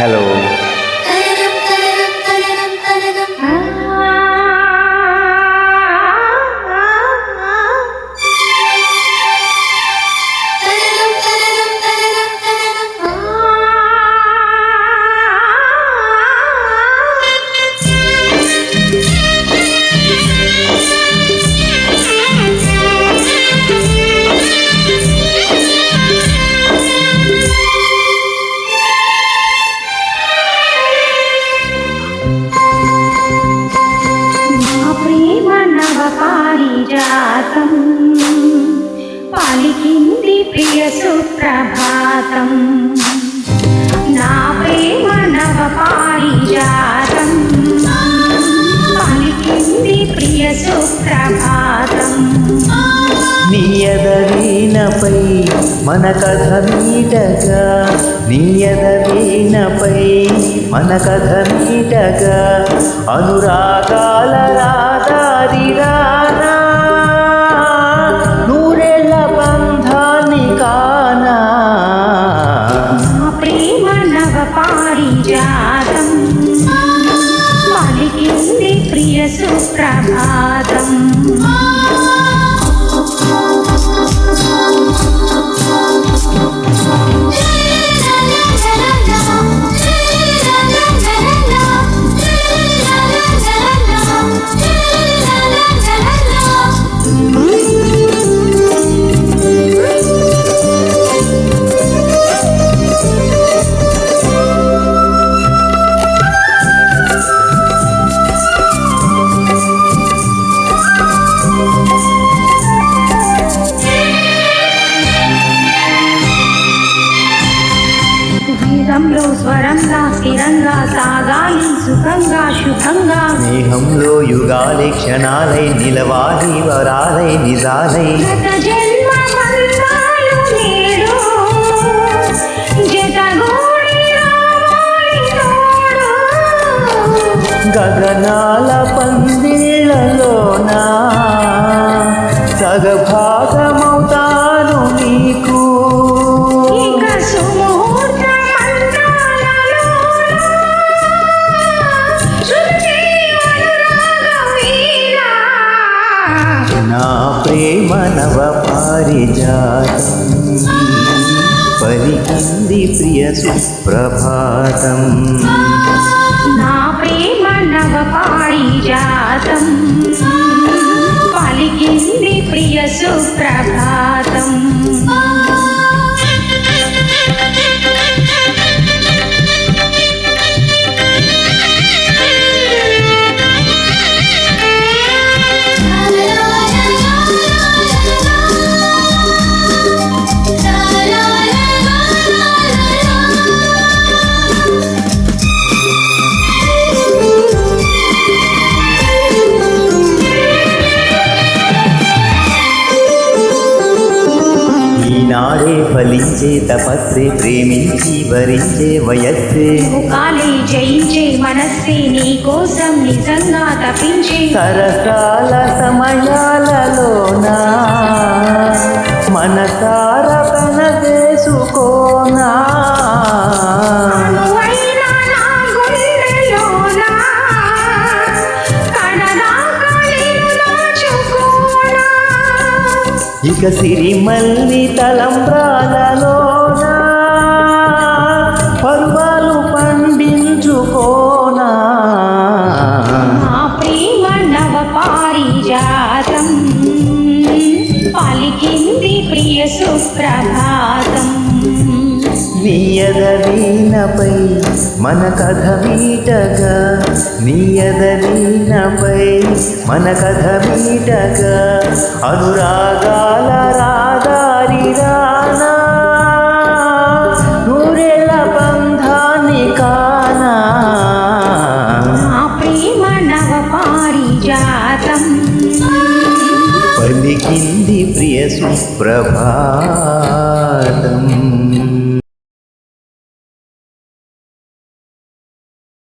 Hello. పారిజాతం పలికింది ప్రియ సుప్రభాతం. నా ప్రేమ నవ పారిజాతం పలికింది ప్రియ సుప్రభాతం. నీయద వీణపై మన కథ మీటగా నీయద వీణపై మన కథ మీటగా అనురాగాల ស្រាប់អារម្មណ៍ సాగాలి సుఖంగా శుభంగా. స్నేహంలో యుగాలే క్షణాలై నిలవాలి వరాలై నిజాలై. గగనాల పందిళ్ళలోనా? సగభాగమవుతాను పలికింది ప్రియ సుప్రభాతం. నా ప్రేమ నవ పారిజాతం పలికింది ప్రియ సుప్రభాతం. ఫలించే తపస్సే ప్రేమించి భరించే వయస్సే. కాలే జయించే మనస్సే నీ కోసం నిజంగా తపించే. సరసాల సమయాలలోనా? ఇక సిరిమల్లి తలంబ్రాలలోనా పర్వాలు పండించుకోనా. ప్రేమ నవ పారిజాతం పలికింది ప్రియ సుప్రభాతం. నీయద వీణపై మన కథ మీటగా నీయద వీణపై మన కథ మీటగా అనురాగాల పలికింది ప్రియ సుప్రభాతం.